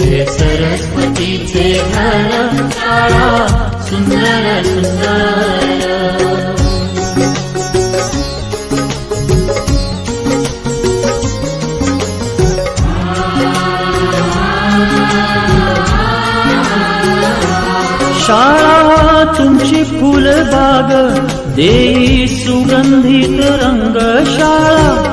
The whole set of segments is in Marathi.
हे सरस्वतीचे घर शाळा सुंदर सुंदर. शाळा तुमची फुलबाग देई सुगंधित रंग शाळा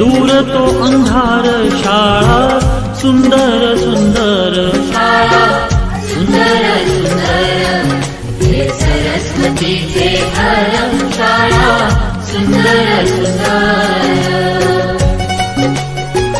दूर तो अंधार शाळा सुंदर सुंदर शाळा. सुंदर सुंदर सरस्वतीचे घर शाळा. सुंदर सुंदर.